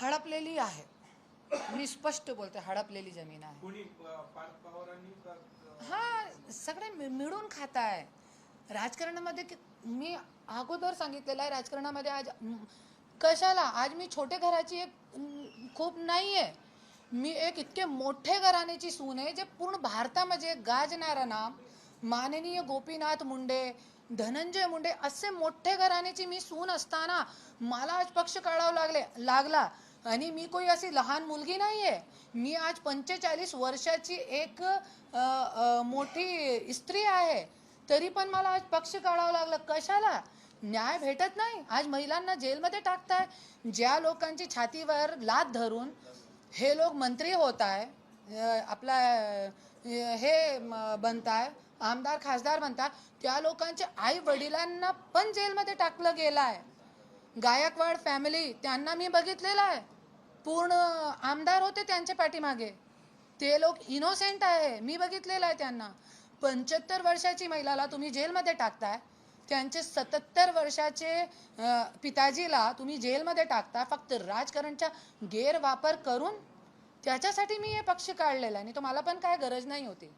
हडपलेली आहे. मी स्पष्ट बोलते हडपलेली जमीन आहे. हा सगळे मि- मिळून खात आहे राजकारणामध्ये मी अगोदर सांगितलेलं आहे राजकारणामध्ये आज कशाला? आज मी छोटे घराची एक खूप नाही आहे मी एक इतके मोठे घराण्याची सून आहे जे पूर्ण भारतामध्ये गाजणारं नाम. माननीय गोपीनाथ मुंडे धनंजय मुंडे असे मोठे घराण्याची मी सून असताना मला आज पक्ष काढावं लागले लागला. आणि मी कोई अशी लहान मुलगी नाही आहे मी आज पंचेचाळीस वर्षाची एक आ, आ, मोठी स्त्री आहे. तरी पण मला आज पक्ष काढावं लागलं. कशाला? न्याय भेटत नाही. आज महिलांना जेलमध्ये टाकताय. ज्या लोकांची छातीवर लात धरून हे लोक मंत्री होत आहे आपला हे बनताय आमदार खासदार बनतात त्या लोकांच्या आई वडिलांना पण जेलमध्ये टाकलं गेलं आहे गायकवाड फॅमिली त्यांना मी बघितलेलं आहे. पूर्ण आमदार होते त्यांच्या पाठीमागे. ते लोक इनोसेंट आहे मी बघितलेलं आहे त्यांना. पंच्याहत्तर वर्षाची महिलाला तुम्ही जेलमध्ये टाकताय. त्यांचे सत्तर वर्षाचे पिताजीला तुम्ही जेलमध्ये टाकता फक्त राजकारणचा गैरवापर करून त्याच्यासाठी मी हे पक्ष काढलेला आहे. आणि तो मला पण काय गरज नाही होती.